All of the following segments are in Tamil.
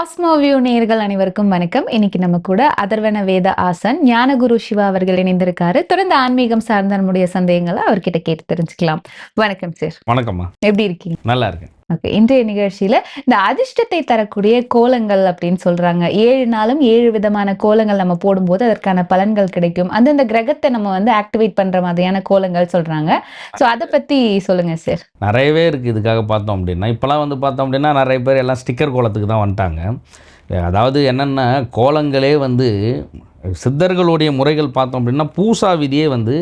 காஸ்மோவியூ நேயர்கள் அனைவருக்கும் வணக்கம். இன்னைக்கு நம்ம கூட அதர்வன வேத ஆசன் ஞானகுரு சிவா அவர்கள் இணைந்திருக்காரு. தொடர்ந்து ஆன்மீகம் சார்ந்த நம்முடைய சந்தேகங்களை அவர்கிட்ட கேட்டு தெரிஞ்சுக்கலாம். வணக்கம் சார். வணக்கம்மா. எப்படி இருக்கீங்க? நல்லா இருக்கேன். ஓகே இன்றைய நிகழ்ச்சியில இந்த அதிர்ஷ்டத்தை தரக்கூடிய கோலங்கள் அப்படின்னு சொல்றாங்க. ஏழு நாளும் ஏழு விதமான கோலங்கள் நம்ம போடும்போது அதற்கான பலன்கள் கிடைக்கும். அந்தந்த கிரகத்தை நம்ம வந்து ஆக்டிவேட் பண்ற மாதிரியான கோலங்கள் சொல்றாங்க. சோ அதை பத்தி சொல்லுங்க சார் நிறையவே இருக்குது இதுக்காக பார்த்தோம் அப்படின்னா இப்போலாம் வந்து பார்த்தோம் அப்படின்னா நிறைய பேர் எல்லாம் ஸ்டிக்கர் கோலத்துக்கு தான் வந்துட்டாங்க. அதாவது என்னென்னா கோலங்களே வந்து சித்தர்களுடைய முறைகள் பார்த்தோம் அப்படின்னா பூசா விதியே வந்து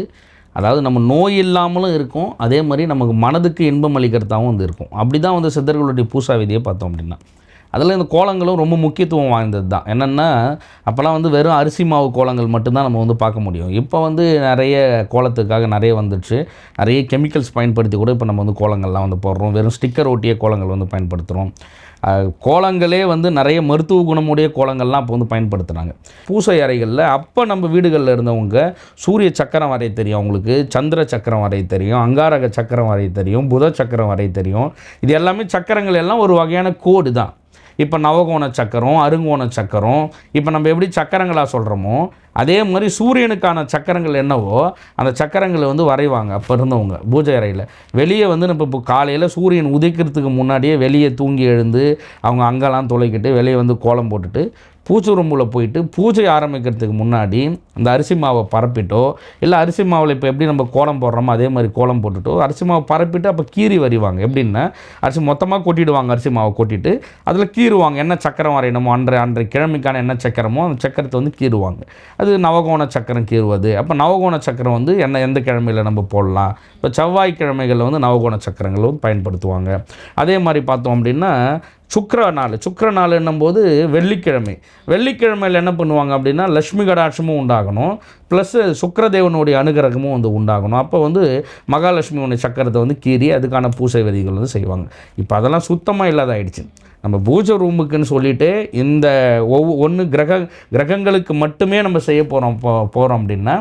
அதாவது நம்ம நோய் இல்லாமலும் இருக்கும் அதே மாதிரி நமக்கு மனதுக்கு இன்பம் அளிக்கிறதாகவும் வந்து இருக்கும். அப்படி தான் வந்து சித்தர்களுடைய பூசா விதியை பார்த்தோம் அப்படின்னா. அதில் இந்த கோலங்களும் ரொம்ப முக்கியத்துவம் வாய்ந்தது தான். என்னென்னா அப்போல்லாம் வந்து வெறும் அரிசி மாவு கோலங்கள் மட்டும்தான் நம்ம வந்து பார்க்க முடியும். இப்போ வந்து நிறைய கோலத்துக்காக நிறைய வந்துடுச்சு. நிறைய கெமிக்கல்ஸ் பயன்படுத்தி கூட இப்போ நம்ம வந்து கோலங்கள்லாம் வந்து போடுறோம். வெறும் ஸ்டிக்கர் ஒட்டிய கோலங்கள் வந்து பயன்படுத்துகிறோம் கோலங்களே வந்து நிறைய மருத்துவ குணமுடைய கோலங்கள்லாம் இப்போ வந்து பயன்படுத்துகிறாங்க பூசை அறைகளில் அப்போ நம்ம வீடுகளில் இருந்தவங்க சூரிய சக்கரம் வரைய தெரியும் அவங்களுக்கு சந்திர சக்கரம் வரைய தெரியும் அங்காரக சக்கரம் வரைய தெரியும் புத சக்கரம் வரைய தெரியும். இது எல்லாமே சக்கரங்கள் எல்லாம் ஒரு வகையான கோடு தான். இப்போ நவகோண சக்கரம் அருங்கோண சக்கரம் இப்போ நம்ம எப்படி சக்கரங்களாக சொல்கிறோமோ அதே மாதிரி சூரியனுக்கான சக்கரங்கள் என்னவோ அந்த சக்கரங்களை வந்து வரைவாங்க அப்போ இருந்தவங்க பூஜை அறையில். வெளியே வந்து நம்ம இப்போ காலையில் சூரியன் உதிக்கிறதுக்கு முன்னாடியே வெளியே தூங்கி எழுந்து அவங்க அங்கெல்லாம் துளைக்கிட்டு வெளியே வந்து கோலம் போட்டுட்டு பூஜை ரூமில் போயிட்டு பூஜை ஆரம்பிக்கிறதுக்கு முன்னாடி அந்த அரிசி மாவை பரப்பிட்டோ இல்லை அரிசி மாவில் இப்போ எப்படி நம்ம கோலம் போடுறோமோ அதே மாதிரி கோலம் போட்டுட்டோ அரிசி மாவை பரப்பிட்டு அப்போ கீறி வரிவாங்க எப்படின்னா அரிசி மொத்தமாக கொட்டிடுவாங்க அரிசி மாவை கொட்டிட்டு அதில் கீறுவாங்க. என்ன சக்கரம் வரையணுமோ அன்றை அன்றைய கிழமைக்கான என்ன சக்கரமோ அந்த சக்கரத்தை வந்து கீறுவாங்க. அது நவகோண சக்கரம் கீறுவது. அப்போ நவகோண சக்கரம் வந்து என்ன எந்த கிழமையில் நம்ம போடலாம்? இப்போ செவ்வாய் கிழமைகளில் வந்து நவகோண சக்கரங்கள் வந்து பயன்படுத்துவாங்க. அதே மாதிரி பார்த்தோம் அப்படின்னா சுக்கர நாள் சுக்கர நாள் என்னும்போது வெள்ளிக்கிழமை. வெள்ளிக்கிழமையில் என்ன பண்ணுவாங்க அப்படின்னா லக்ஷ்மி கடாட்சமும் உண்டாகணும். ப்ளஸ் சுக்கரதேவனுடைய அனுகிரகமும் வந்து உண்டாகணும். அப்போ வந்து மகாலட்சுமியோடைய சக்கரத்தை வந்து கீறி அதுக்கான பூசை விதிகள் வந்து செய்வாங்க. இப்போ அதெல்லாம் சுத்தமாக இல்லாத ஆயிடுச்சு. நம்ம பூஜை ரூமுக்குன்னு சொல்லிட்டு இந்த ஒவ்வொ ஒன்று கிரக கிரகங்களுக்கு மட்டுமே நம்ம செய்ய போகிறோம் போ போகிறோம் அப்படின்னா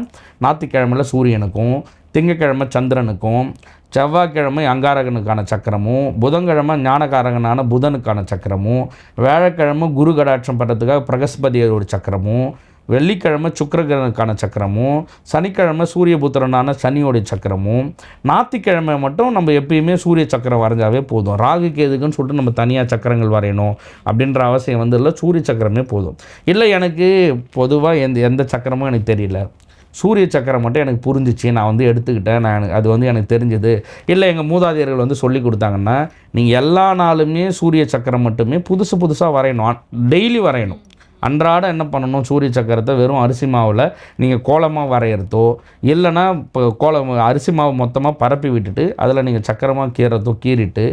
ஞாத்திக்கிழமையில் சூரியனுக்கும் திங்கக்கிழமை சந்திரனுக்கும் செவ்வாய்க்கிழமை அங்காரகனுக்கான சக்கரமும் புதன்கிழமை ஞானகாரகனான புதனுக்கான சக்கரமும் வேழக்கிழமை குரு கடாட்சம் பண்ணுறதுக்காக பிரகஸ்பதியோட சக்கரமும் வெள்ளிக்கிழமை சுக்கிரகனுக்கான சக்கரமும் சனிக்கிழமை சூரியபுத்திரனான சனியோடைய சக்கரமும் ஞாத்திக்கிழமை மட்டும் நம்ம எப்பயுமே சூரிய சக்கரம் வரைஞ்சாவே போதும். ராகு கேதுக்குன்னு சொல்லிட்டு நம்ம தனியாக சக்கரங்கள் வரையணும் அப்படின்ற அவசியம் வந்து இல்லை சூரிய சக்கரமே போதும். இல்லை எனக்கு பொதுவாக எந்த எந்த சக்கரமும் எனக்கு தெரியல. சூரிய சக்கரம் மட்டும் எனக்கு புரிஞ்சிச்சு நான் வந்து எடுத்துக்கிட்டேன் நான் அது வந்து எனக்கு தெரிஞ்சது. இல்லை எங்கள் மூதாதையர்கள் வந்து சொல்லி கொடுத்தாங்கன்னா நீங்கள் எல்லா நாளுமே சூரிய சக்கரம் மட்டுமே புதுசு புதுசாக வரையணும். டெய்லி வரையணும். அன்றாட என்ன பண்ணணும்? சூரிய சக்கரத்தை வெறும் அரிசி மாவில் நீங்கள் கோலமாக வரைகிறதோ இல்லைன்னா இப்போ கோலம் அரிசி மாவு மொத்தமாக பரப்பி விட்டுட்டு அதில் நீங்கள் சக்கரமாக கீறதோ கீறிட்டு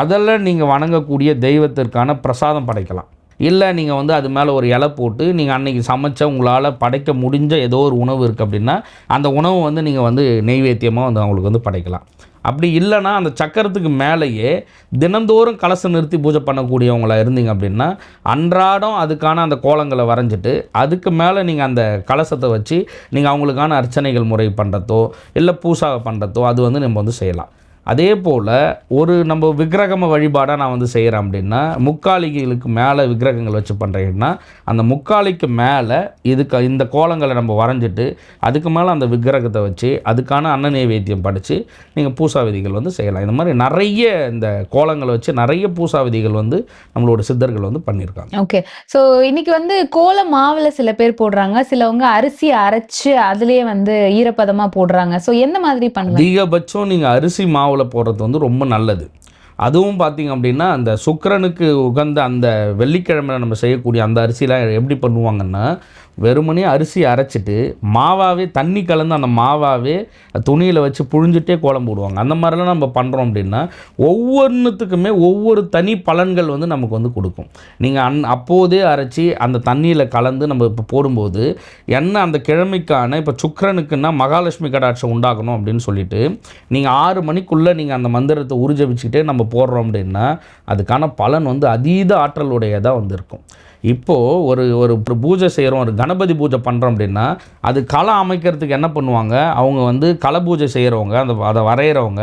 அதில் நீங்கள் வணங்கக்கூடிய தெய்வத்திற்கான பிரசாதம் படைக்கலாம். இல்லை நீங்கள் வந்து அது மேலே ஒரு இலை போட்டு நீங்கள் அன்றைக்கி சமைச்ச உங்களால் படைக்க முடிஞ்ச ஏதோ ஒரு உணவு இருக்குது அப்படின்னா அந்த உணவை வந்து நீங்கள் வந்து நெய்வேத்தியமாக வந்து அவங்களுக்கு வந்து படைக்கலாம். அப்படி இல்லைன்னா அந்த சக்கரத்துக்கு மேலேயே தினந்தோறும் கலசம் நிறுத்தி பூஜை பண்ணக்கூடியவங்களாக இருந்தீங்க அப்படின்னா அன்றாடம் அதுக்கான அந்த கோலங்களை வரைஞ்சிட்டு அதுக்கு மேலே நீங்கள் அந்த கலசத்தை வச்சு நீங்கள் அவங்களுக்கான அர்ச்சனைகள் முறை பண்ணுறதோ இல்லை பூசா பண்ணுறதோ அது வந்து நம்ம வந்து செய்யலாம். அதே போல் ஒரு நம்ம விக்கிரகம வழிபாடாக நான் வந்து செய்கிறேன் அப்படின்னா முக்காலிகளுக்கு மேலே விக்கிரகங்கள் வச்சு பண்ணுறீங்கன்னா அந்த முக்காலிக்கு மேலே இதுக்கு இந்த கோலங்களை நம்ம வரைஞ்சிட்டு அதுக்கு மேலே அந்த விக்கிரகத்தை வச்சு அதுக்கான அன்ன நைவேத்தியம் படித்து நீங்கள் பூசா விதிகள் வந்து செய்யலாம். இந்த மாதிரி நிறைய இந்த கோலங்களை வச்சு நிறைய பூசா விதிகள் வந்து நம்மளோட சித்தர்கள் வந்து பண்ணியிருக்காங்க. ஓகே. சோ இன்னைக்கு வந்து கோல மாவுல சில பேர் போடுறாங்க. சிலவங்க அரிசி அரைச்சு அதுலயே வந்து ஈரப்பதமா போடுறாங்க. சோ எந்த மாதிரி பண்ணலாம் அதிகபட்சம் நீங்கள் அரிசி மாவில் போடுறது வந்து ரொம்ப நல்லது. அதுவும் பார்த்தீங்க அப்படின்னா அந்த சுக்கரனுக்கு உகந்த அந்த வெள்ளிக்கிழமை நம்ம செய்யக்கூடிய அந்த அரிசிலாம் எப்படி பண்ணுவாங்கன்னா வெறுமனே அரிசி அரைச்சிட்டு மாவாவே தண்ணி கலந்து அந்த மாவாவே துணியில் வச்சு புழிஞ்சிட்டே கோலம் போடுவாங்க. அந்த மாதிரிலாம் நம்ம பண்ணுறோம் அப்படின்னா ஒவ்வொன்றுத்துக்குமே ஒவ்வொரு தனி பலன்கள் வந்து நமக்கு வந்து கொடுக்கும். நீங்கள் அன் அப்போதே அரைச்சி அந்த தண்ணியில் கலந்து நம்ம இப்போ போடும்போது என்ன அந்த கிழமைக்கான இப்போ சுக்கிரனுக்குன்னா மகாலட்சுமி கடாட்சம் உண்டாகணும் அப்படின்னு சொல்லிட்டு நீங்கள் ஆறு மணிக்குள்ளே நீங்கள் அந்த மந்திரத்தை உருஜபிச்சுக்கிட்டே நம்ம போடுறோம் அப்படின்னா அதுக்கான பலன் வந்து அதீத ஆற்றலுடையதாக வந்து இருக்கும் இப்போது ஒரு ஒரு பூஜை செய்கிறோம் ஒரு கணபதி பூஜை பண்ணுறோம் அப்படின்னா அது களம் அமைக்கிறதுக்கு என்ன பண்ணுவாங்க? அவங்க வந்து கள பூஜை செய்கிறவங்க அந்த அதை வரைகிறவங்க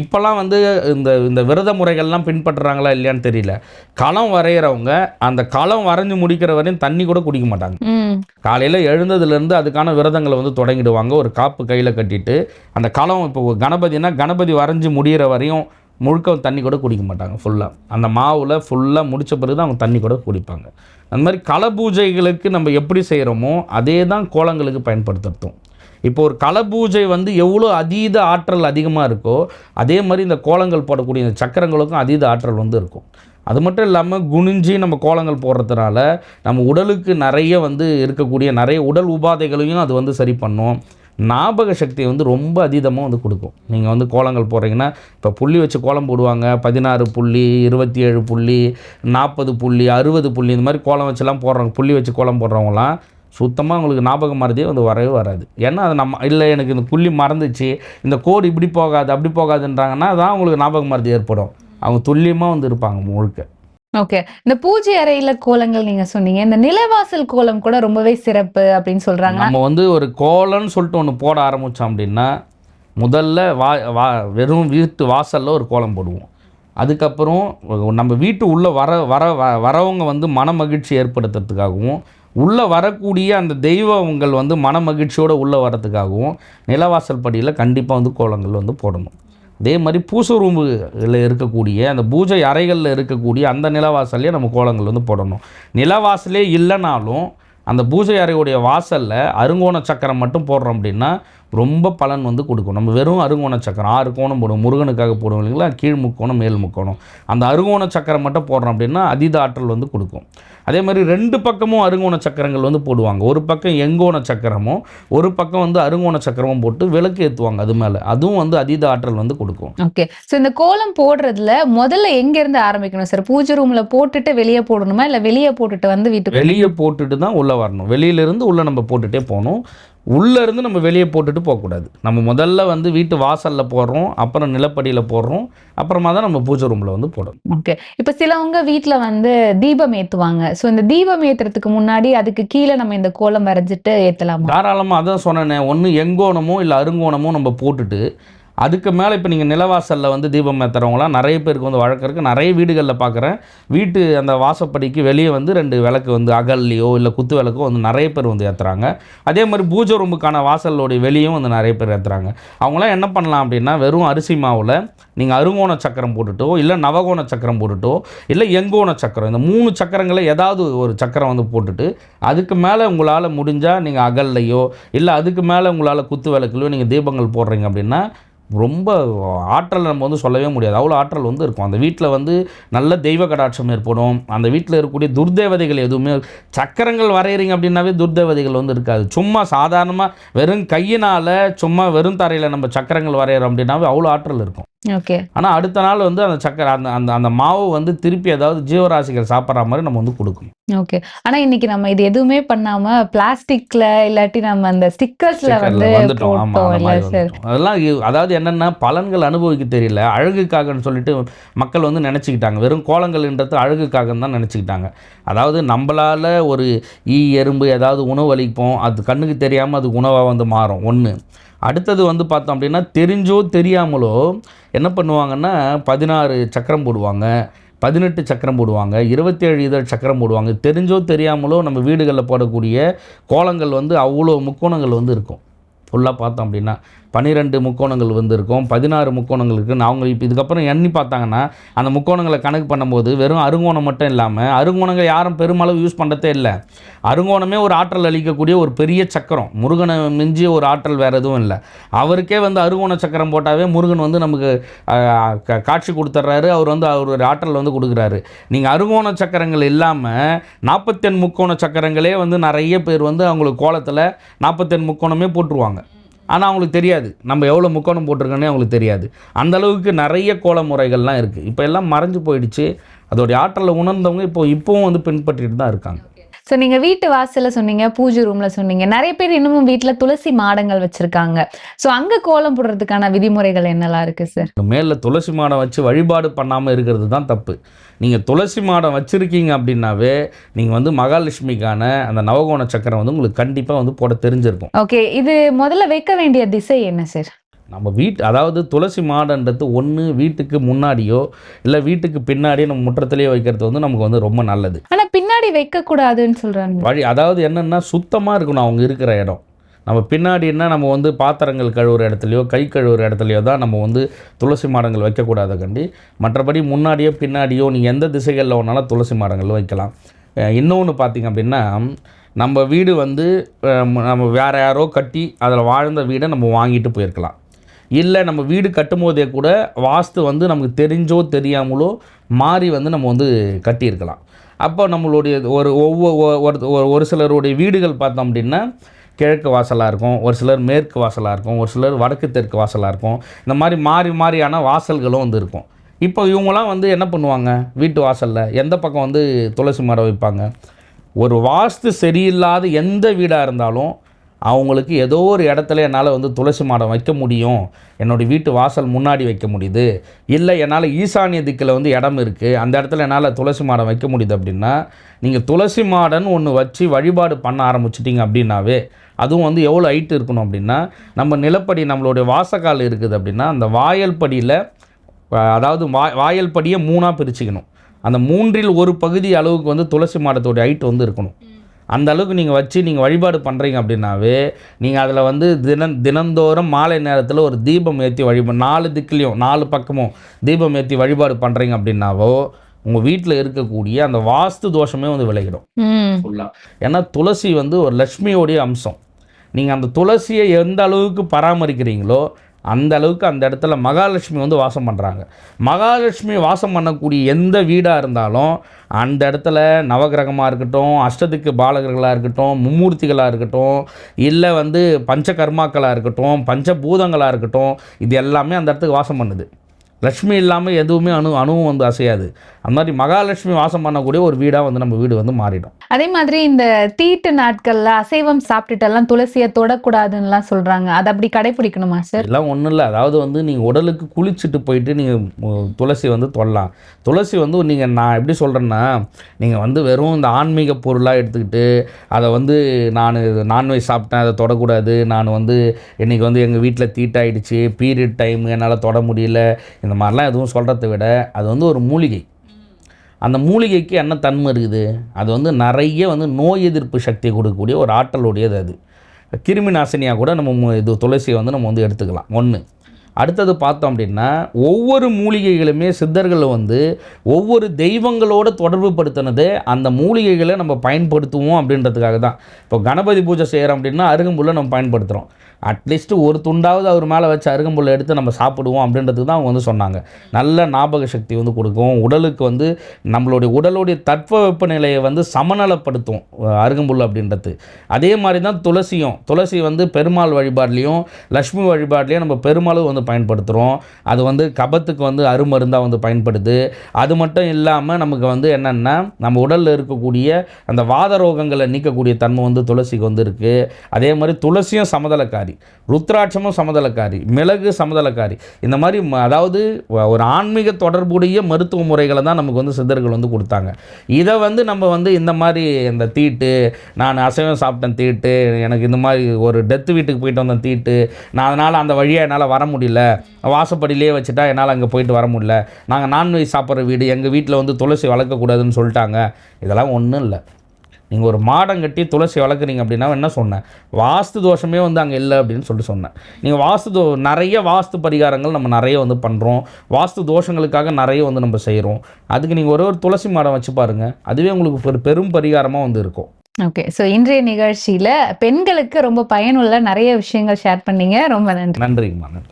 இப்போல்லாம் வந்து இந்த இந்த விரத முறைகள்லாம் பின்பற்றுறாங்களா இல்லையான்னு தெரியல. களம் வரைகிறவங்க அந்த களம் வரைஞ்சு முடிக்கிற வரையும் தண்ணி கூட குடிக்க மாட்டாங்க. காலையில் எழுந்ததுலேருந்து அதுக்கான விரதங்களை வந்து தொடங்கிடுவாங்க. ஒரு காப்பு கையில் கட்டிட்டு அந்த களம் இப்போ கணபதினா கணபதி வரைஞ்சி முடிகிற வரையும் முழுக்க தண்ணி கூட குடிக்க மாட்டாங்க ஃபுல்லாக அந்த மாவில் ஃபுல்லாக முடித்த பிறகு தான் அவங்க தண்ணி கூட குடிப்பாங்க. அந்த மாதிரி கள பூஜைகளுக்கு நம்ம எப்படி செய்கிறோமோ அதே தான் கோலங்களுக்கு பயன்படுத்துகிறதும் இப்போ ஒரு கள பூஜை வந்து எவ்வளோ அதீத ஆற்றல் அதிகமாக இருக்கோ அதே மாதிரி இந்த கோலங்கள் போடக்கூடிய இந்த சக்கரங்களுக்கும் அதீத ஆற்றல் வந்து இருக்கும். அது மட்டும் இல்லாமல் குனிஞ்சி நம்ம கோலங்கள் போடுறதுனால நம்ம உடலுக்கு நிறைய வந்து இருக்கக்கூடிய நிறைய உடல் உபாதைகளையும் அது வந்து சரி பண்ணும். ஞாபக சக்தியை வந்து ரொம்ப அதீதமாக வந்து கொடுக்கும். நீங்கள் வந்து கோலங்கள் போடுறீங்கன்னா இப்போ புள்ளி வச்சு கோலம் போடுவாங்க. பதினாறு புள்ளி இருபத்தி ஏழு புள்ளி நாற்பது புள்ளி அறுபது புள்ளி இந்த மாதிரி கோலம் வச்சுலாம் போடுறாங்க புள்ளி வச்சு கோலம் போடுறவங்களாம் சுத்தமாக உங்களுக்கு ஞாபகம் மறதியே வந்து வரவே வராது. ஏன்னா அது நம்ம இல்லை எனக்கு இந்த புள்ளி மறந்துச்சு இந்த கோடு இப்படி போகாது அப்படி போகாதுன்றாங்கன்னா அதான் உங்களுக்கு ஞாபகம் மறதி ஏற்படும். அவங்க துல்லியமாக வந்து இருப்பாங்க முழுக்க. ஓகே இந்த பூஜை அறையில கோலங்கள் நீங்க சொன்னீங்க. இந்த நிலவாசல் கோலம் கூட ரொம்பவே சிறப்பு அப்படின்னு சொல்றாங்க. நம்ம வந்து ஒரு கோலம்னு சொல்லிட்டு ஒன்று போட ஆரம்பித்தோம் அப்படின்னா முதல்ல வா வா வெறும் வீட்டு வாசலில் ஒரு கோலம் போடுவோம். அதுக்கப்புறம் நம்ம வீட்டு உள்ளே வர வர வ- வரவங்க வந்து மன மகிழ்ச்சி ஏற்படுத்துறதுக்காகவும் உள்ளே வரக்கூடிய அந்த தெய்வங்கள் வந்து மன மகிழ்ச்சியோடு உள்ளே வரத்துக்காகவும் நிலவாசல் படியில் கண்டிப்பாக வந்து கோலங்கள் வந்து போடணும். அதே மாதிரி பூச ரூமில் இருக்கக்கூடிய அந்த பூஜை அறைகளில் இருக்கக்கூடிய அந்த நிலவாசல்லையே நம்ம கோலங்கள் வந்து போடணும். நிலவாசலே இல்லைனாலும் அந்த பூஜை அறையுடைய வாசலில் அருங்கோண சக்கரம் மட்டும் போடுறோம் அப்படின்னா ரொம்ப பலன் வந்து கொடுக்கும். நம்ம வெறும் அருங்கோண சக்கரம் ஆறு கோணம் போடுவோம் முருகனுக்காக போடுவோம் இல்லைங்களா? கீழ் முக்கோணம் மேல் முக்கோணம் அந்த அருங்கோண சக்கரம் மட்டும் போடுறோம் அப்படின்னா அதீத ஆற்றல் வந்து கொடுக்கும். அதே மாதிரி ரெண்டு பக்கமும் அருங்கோண சக்கரங்கள் வந்து போடுவாங்க. ஒரு பக்கம் எங்கோண சக்கரமும் ஒரு பக்கம் வந்து அருங்கோண சக்கரமும் போட்டு விளக்கு ஏற்றுவாங்க அது மேலே. அதுவும் வந்து அதீத ஆற்றல் வந்து கொடுக்கும். ஓகே. சோ இந்த கோலம் போடுறதுல முதல்ல எங்க இருந்து ஆரம்பிக்கணும் சார்? பூஜை ரூம்ல போட்டுட்டு வெளியே போடணுமா? இல்ல வெளியே போட்டுட்டு வந்து வீட்டுக்கு வெளியே போட்டுட்டு தான் உள்ளே வரணும். வெளியிலேருந்து உள்ளே நம்ம போட்டுகிட்டே போகணும். உள்ளே இருந்து நம்ம வெளியே போட்டுட்டு போகக்கூடாது. நம்ம முதல்ல வந்து வீட்டு வாசலில் போடுறோம் அப்புறம் நிலப்படியில் போடுறோம் அப்புறமா தான் நம்ம பூஜை ரூமில் வந்து போடணும். ஓகே இப்ப சிலவங்க வீட்ல வந்து தீபம் ஏத்துவாங்க. சோ இந்த தீபம் ஏத்துறதுக்கு முன்னாடி அதுக்கு கீழே நம்ம இந்த கோலம் வரைஞ்சிட்டு ஏத்தலாமா? தாராளமாக அதான் சொன்னேனே ஒன்று எங்கோணமோ இல்லை அருங்கோணமோ நம்ம போட்டுட்டு அதுக்கு மேலே இப்போ நீங்கள் நிலவாசலில் வந்து தீபம் ஏற்றுறவங்களாம் நிறைய பேருக்கு வந்து வழக்கம் இருக்குது. நிறைய வீடுகளில் பார்க்குறேன். வீட்டு அந்த வாசப்படிக்கு வெளியே வந்து ரெண்டு விளக்கு வந்து அகல்லையோ இல்லை குத்து விளக்கோ வந்து நிறைய பேர் வந்து ஏற்றுறாங்க அதே மாதிரி பூஜை ரூமுக்கான வாசலோடைய வெளியும் வந்து நிறைய பேர் ஏற்றுறாங்க அவங்களாம் என்ன பண்ணலாம் அப்படின்னா வெறும் அரிசி மாவில் நீங்கள் அருங்கோண சக்கரம் போட்டுட்டோ இல்லை நவகோண சக்கரம் போட்டுட்டோ இல்லை எங்கோண சக்கரம் இந்த மூணு சக்கரங்களை ஏதாவது ஒரு சக்கரம் வந்து போட்டுட்டு அதுக்கு மேலே உங்களால் முடிஞ்சால் நீங்கள் அகல்லையோ இல்லை அதுக்கு மேலே உங்களால் குத்து விளக்குலையோ நீங்கள் தீபங்கள் போடுறீங்க அப்படின்னா ரொம்ப ஆற்றல் நம்ம வந்து சொல்லவே முடியாது. அவ்வளோ ஆற்றல் வந்து இருக்கும். அந்த வீட்டில் வந்து நல்ல தெய்வ கடாட்சம் ஏற்படும். அந்த வீட்டில் இருக்கக்கூடிய துர்தேவதைகள் எதுவுமே சக்கரங்கள் வரைகிறீங்க அப்படின்னாவே துர்தேவதைகள் வந்து இருக்காது. சும்மா சாதாரணமாக வெறும் கையினால் சும்மா வெறும் தரையில் நம்ம சக்கரங்கள் வரைகிறோம் அப்படின்னாவே அவ்வளோ ஆற்றல் இருக்கும். ஓகே. ஆனால் அடுத்த நாள் வந்து அந்த சக்கரை அந்த அந்த அந்த மாவு வந்து திருப்பி ஏதாவது ஜீவராசிகள் சாப்பிட்ற மாதிரி நம்ம வந்து கொடுக்கணும் ஓகே. ஆனா இன்னைக்கு நம்ம இது எதுவுமே பண்ணாம பிளாஸ்டிக்ல இல்லாட்டி நம்ம அந்த ஸ்டிக்கர்ஸ்ல வந்து அதெல்லாம் அதாவது என்னென்னா பலன்கள் அனுபவிக்க தெரியல. அழகுக்காகன்னு சொல்லிட்டு மக்கள் வந்து நினச்சிக்கிட்டாங்க. வெறும் கோலங்கள்ன்றது அழகுக்காகன்னு தான் நினச்சிக்கிட்டாங்க. அதாவது நம்மளால் ஒரு ஈ எறும்பு ஏதாவது உணவு அளிப்போம். அது கண்ணுக்கு தெரியாமல் அது உணவாக வந்து மாறும். ஒன்று அடுத்தது வந்து பார்த்தோம் அப்படின்னா தெரிஞ்சோ தெரியாமலோ என்ன பண்ணுவாங்கன்னா பதினாறு சக்கரம் போடுவாங்க பதினெட்டு சக்கரம் போடுவாங்க இருபத்தேழு இதழ் சக்கரம் போடுவாங்க. தெரிஞ்சோ தெரியாமலோ நம்ம வீடுகளில் போடக்கூடிய கோலங்கள் வந்து அவ்வளோ முக்கோணங்கள் வந்து இருக்கும். ஃபுல்லாக பார்த்தோம் அப்படின்னா. பன்னிரெண்டு முக்கோணங்கள் வந்திருக்கும் பதினாறு முக்கோணங்கள் இருக்குன்னு அவங்க இப்போ இதுக்கப்புறம் எண்ணி பார்த்தாங்கன்னா அந்த முக்கோணங்களை கணக்கு பண்ணும்போது வெறும் அருங்கோணம் மட்டும் இல்லாமல் அருங்கோணங்கள் யாரும் பெருமளவு யூஸ் பண்ணுறதே இல்லை. அருங்கோணமே ஒரு ஆற்றல் அளிக்கக்கூடிய ஒரு பெரிய சக்கரம். முருகனை மிஞ்சிய ஒரு ஆற்றல் வேறு எதுவும் இல்லை. அவருக்கே வந்து அருங்கோண சக்கரம் போட்டாவே முருகன் வந்து நமக்கு காட்சி கொடுத்துட்றாரு அவர் வந்து அவர் ஒரு ஆற்றல் வந்து கொடுக்குறாரு. நீங்கள் அருங்கோண சக்கரங்கள் இல்லாமல் நாற்பத்தெண் முக்கோண சக்கரங்களே வந்து நிறைய பேர் வந்து அவங்களுக்கு கோலத்தில் நாற்பத்தெண் முக்கோணமே போட்டுருவாங்க. ஆனால் அவங்களுக்கு தெரியாது. நம்ம எவ்வளோ முக்கோணம் போட்டிருக்கோன்னே அவங்களுக்கு தெரியாது. அந்த அளவுக்கு நிறைய கோல முறைகள்லாம் இருக்குது இப்போ எல்லாம் மறைஞ்சு போயிடுச்சு. அதோடைய ஆற்றலை உணர்ந்தவங்க இப்போ இப்போவும் வந்து பின்பற்றிட்டு தான் இருக்காங்க. ஸோ நீங்க வீட்டு வாசல்ல சொன்னீங்க பூஜை ரூம்ல சொன்னீங்க. நிறைய பேர் இன்னமும் வீட்ல துளசி மாடங்கள் வச்சிருக்காங்க. ஸோ அங்க கோலம் போடுறதுக்கான விதிமுறைகள் என்னெல்லாம் இருக்கு சார் மேலே துளசி மாடம் வச்சு வழிபாடு பண்ணாமல் இருக்கிறது தான் தப்பு. நீங்கள் துளசி மாடம் வச்சுருக்கீங்க அப்படின்னாவே நீங்கள் வந்து மகாலட்சுமிக்கான அந்த நவகோண சக்கரம் வந்து உங்களுக்கு கண்டிப்பாக வந்து போட தெரிஞ்சிருக்கும். ஓகே இது முதல்ல வைக்க வேண்டிய திசை என்ன சார் நம்ம வீட்டு அதாவது துளசி மாடன்றது ஒன்று வீட்டுக்கு முன்னாடியோ இல்லை வீட்டுக்கு பின்னாடியோ நம்ம முற்றத்திலேயே வைக்கிறது வந்து நமக்கு வந்து ரொம்ப நல்லது. ஆனா பின்னாடி வைக்கக்கூடாதுன்னு சொல்கிறாங்க வழி அதாவது என்னென்னா சுத்தமாக இருக்கணும் அவங்க இருக்கிற இடம். நம்ம பின்னாடின்னா நம்ம வந்து பாத்திரங்கள் கழுவுற இடத்துலையோ கை கழுவுற இடத்துலையோ தான் நம்ம வந்து துளசி மாடங்கள் வைக்கக்கூடாத கண்டி மற்றபடி முன்னாடியோ பின்னாடியோ நீங்கள் எந்த திசைகளில் ஒன்றாலும் துளசி மாடங்கள் வைக்கலாம். இன்னொன்று பார்த்தீங்க அப்படின்னா நம்ம வீடு வந்து நம்ம வேறு யாரோ கட்டி அதில் வாழ்ந்த வீடை நம்ம வாங்கிட்டு போயிருக்கலாம். இல்லை நம்ம வீடு கட்டும்போதே கூட வாஸ்து வந்து நமக்கு தெரிஞ்சோ தெரியாமலோ மாறி வந்து நம்ம வந்து கட்டியிருக்கலாம். அப்போ நம்மளுடைய ஒரு ஒவ்வொரு ஒரு ஒரு- சிலருடைய வீடுகள் பார்த்தோம் அப்படின்னா கிழக்கு வாசலாக இருக்கும் ஒரு சிலர் மேற்கு வாசலாக இருக்கும் ஒரு சிலர் வடக்கு தெற்கு வாசலாக இருக்கும். இந்த மாதிரி மாறி மாறியான வாசல்களும் வந்து இருக்கும். இப்போ இவங்களாம் வந்து என்ன பண்ணுவாங்க? வீட்டு வாசலில் எந்த பக்கம் வந்து துளசி மரம் வைப்பாங்க? ஒரு வாஸ்து சரியில்லாத எந்த வீடாக இருந்தாலும் அவங்களுக்கு ஏதோ ஒரு இடத்துல என்னால் வந்து துளசி மாடம் வைக்க முடியும். என்னுடைய வீட்டு வாசல் முன்னாடி வைக்க முடியுது. இல்லை என்னால் ஈசானிய திக்கில் வந்து இடம் இருக்குது அந்த இடத்துல என்னால் துளசி மாடம் வைக்க முடியுது அப்படின்னா நீங்கள் துளசி மாடன்னு ஒன்று வச்சு வழிபாடு பண்ண ஆரம்பிச்சிட்டிங்க அப்படின்னாவே அதுவும் வந்து எவ்வளோ ஹைட் இருக்கணும் அப்படின்னா நம்ம நிலப்படி நம்மளுடைய வாசக்கால் இருக்குது அப்படின்னா அந்த வாயல் படியில் அதாவது வா வாயல் படியை மூணாக பிரிச்சுக்கணும். அந்த மூன்றில் ஒரு பகுதி அளவுக்கு வந்து துளசி மாடத்தோடைய ஹைட் வந்து இருக்கணும். அந்த அளவுக்கு நீங்கள் வச்சு நீங்கள் வழிபாடு பண்ணுறீங்க அப்படின்னாவே நீங்கள் அதில் வந்து தினம் தினந்தோறும் மாலை நேரத்தில் ஒரு தீபம் ஏற்றி வழிபா நாலு திக்குலேயும் நாலு பக்கமும் தீபம் ஏற்றி வழிபாடு பண்ணுறீங்க அப்படின்னாவோ உங்கள் வீட்டில் இருக்கக்கூடிய அந்த வாஸ்து தோஷமே வந்து விலகிடும். ம். ஃபுல்லாக ஏன்னா துளசி வந்து ஒரு லக்ஷ்மியோடைய அம்சம். நீங்கள் அந்த துளசியை எந்த அளவுக்கு பராமரிக்கிறீங்களோ அந்த அளவுக்கு அந்த இடத்துல மகாலட்சுமி வந்து வாசம் பண்ணுறாங்க மகாலட்சுமி வாசம் பண்ணக்கூடிய எந்த வீடாக இருந்தாலும் அந்த இடத்துல நவகிரகமாக இருக்கட்டும் அஷ்டதுக்கு பாலகர்களாக இருக்கட்டும் மும்மூர்த்திகளாக இருக்கட்டும் இல்லை வந்து பஞ்சகர்மாக்களாக இருக்கட்டும் பஞ்சபூதங்களாக இருக்கட்டும் இது எல்லாமே அந்த இடத்துக்கு வாசம் பண்ணுது. லக்ஷ்மி இல்லாமல் எதுவுமே அணு அணுவும் வந்து அசையாது. அந்த மாதிரி மகாலட்சுமி வாசம் பண்ணக்கூடிய ஒரு வீடாக வந்து நம்ம வீடு வந்து மாறிடும். அதே மாதிரி இந்த தீட்டு நாட்கள்ல அசைவம் சாப்பிட்டுட்டெல்லாம் துளசியை தொடக்கூடாதுன்னுலாம் சொல்றாங்க. அதை அப்படி கடைபிடிக்கணுமா சார் எல்லாம் ஒன்றும் இல்லை. அதாவது வந்து நீங்கள் உடலுக்கு குளிச்சுட்டு போயிட்டு நீங்கள் துளசி வந்து தொடலாம். துளசி வந்து நீங்கள் நான் எப்படி சொல்கிறேன்னா நீங்கள் வந்து வெறும் இந்த ஆன்மீக பொருளாக எடுத்துக்கிட்டு அதை வந்து நான் நான்வெஜ் சாப்பிட்டேன் அதை தொடக்கூடாது. நான் வந்து இன்றைக்கி வந்து எங்கள் வீட்டில் தீட்டாயிடுச்சு பீரியட் டைம் என்னால் தொட முடியல. இந்த மாதிரிலாம் எதுவும் சொல்கிறத விட அது வந்து ஒரு மூலிகை. அந்த மூலிகைக்கு என்ன தன்மை இருக்குது? அது வந்து நிறைய வந்து நோய் எதிர்ப்பு சக்தி கொடுக்கக்கூடிய ஒரு ஆற்றலுடையது அது. கிருமி நாசினியாக கூட நம்ம மு- இது துளசியை வந்து நம்ம வந்து எடுத்துக்கலாம். ஒன்று அடுத்தது பார்த்தோம் அப்படின்னா ஒவ்வொரு மூலிகைகளுமே சித்தர்கள் வந்து ஒவ்வொரு தெய்வங்களோட தொடர்பு படுத்தினது அந்த மூலிகைகளை நம்ம பயன்படுத்துவோம் அப்படின்றதுக்காக தான் இப்போ கணபதி பூஜை செய்கிறோம் அப்படின்னா அருகம்புல்லை நம்ம பயன்படுத்துகிறோம் அட்லீஸ்ட் ஒரு துண்டாவது அவர் மேலே வச்சு அருகம்புல் எடுத்து நம்ம சாப்பிடுவோம் அப்படின்றதுக்கு தான் அவங்க வந்து சொன்னாங்க. நல்ல ஞாபக சக்தி வந்து கொடுக்கும். உடலுக்கு வந்து நம்மளுடைய உடலுடைய தட்ப வெப்பநிலையை வந்து சமநலப்படுத்தும் அருகம்புல் அப்படின்றது. அதே மாதிரி தான் துளசியும். துளசி வந்து பெருமாள் வழிபாட்லேயும் லக்ஷ்மி வழிபாட்லேயும் நம்ம பெருமாளும் வந்து பயன்படுத்துகிறோம் அது வந்து கபத்துக்கு வந்து அருமருந்தாக வந்து பயன்படுது. அது மட்டும் இல்லாமல் நமக்கு வந்து என்னென்னா நம்ம உடலில் இருக்கக்கூடிய அந்த வாத ரோகங்களை நீக்கக்கூடிய தன்மை வந்து துளசிக்கு வந்து இருக்குது அதே மாதிரி துளசியும் சமதளக்காரி. ருத்ராட்சமும் சமதளக்காரி மிளகு சமதளக்காரி. இந்த மாதிரி ம- அதாவது ஒரு ஆன்மீக தொடர்புடைய மருத்துவ முறைகளை தான் நமக்கு வந்து சித்தர்கள் வந்து கொடுத்தாங்க. இதை வந்து நம்ம வந்து இந்த மாதிரி இந்த தீட்டு நான் அசைவம் சாப்பிட்டேன் தீட்டு எனக்கு இந்த மாதிரி ஒரு டெத்து வீட்டுக்கு போயிட்டு வந்தேன் தீட்டு நான் அதனால் அந்த வழியாக என்னால் வர முடியல வாசப்படியிலே வச்சுட்டா என்னால் அங்கே போயிட்டு வர முடியல நாங்கள் நான்வெஜ் சாப்பிட்ற வீடு எங்கள் வீட்டில் வந்து துளசி வளர்க்கக்கூடாதுன்னு சொல்லிட்டாங்க. இதெல்லாம் ஒன்றும் இல்லை. நீங்கள் ஒரு மாடம் கட்டி துளசி வளர்க்குறீங்க அப்படின்னா என்ன சொன்னேன்? வாஸ்து தோஷமே வந்து அங்கே இல்லை அப்படின்னு சொல்லிட்டு சொன்னேன். நீங்கள் வாஸ்து தோ நிறைய வாஸ்து பரிகாரங்கள் நம்ம நிறைய வந்து பண்ணுறோம் வாஸ்து தோஷங்களுக்காக நிறைய வந்து நம்ம செய்கிறோம் அதுக்கு நீங்கள் ஒரே ஒரு துளசி மாடம் வச்சு பாருங்கள் அதுவே உங்களுக்கு ஒரு பெரும் பரிகாரமாக வந்து இருக்கும். ஓகே. ஸோ இன்றைய நிகழ்ச்சியில பெண்களுக்கு ரொம்ப பயனுள்ள நிறைய விஷயங்கள் ஷேர் பண்ணீங்க. ரொம்ப நன்றி. நன்றிங்கம்மா. நன்றி.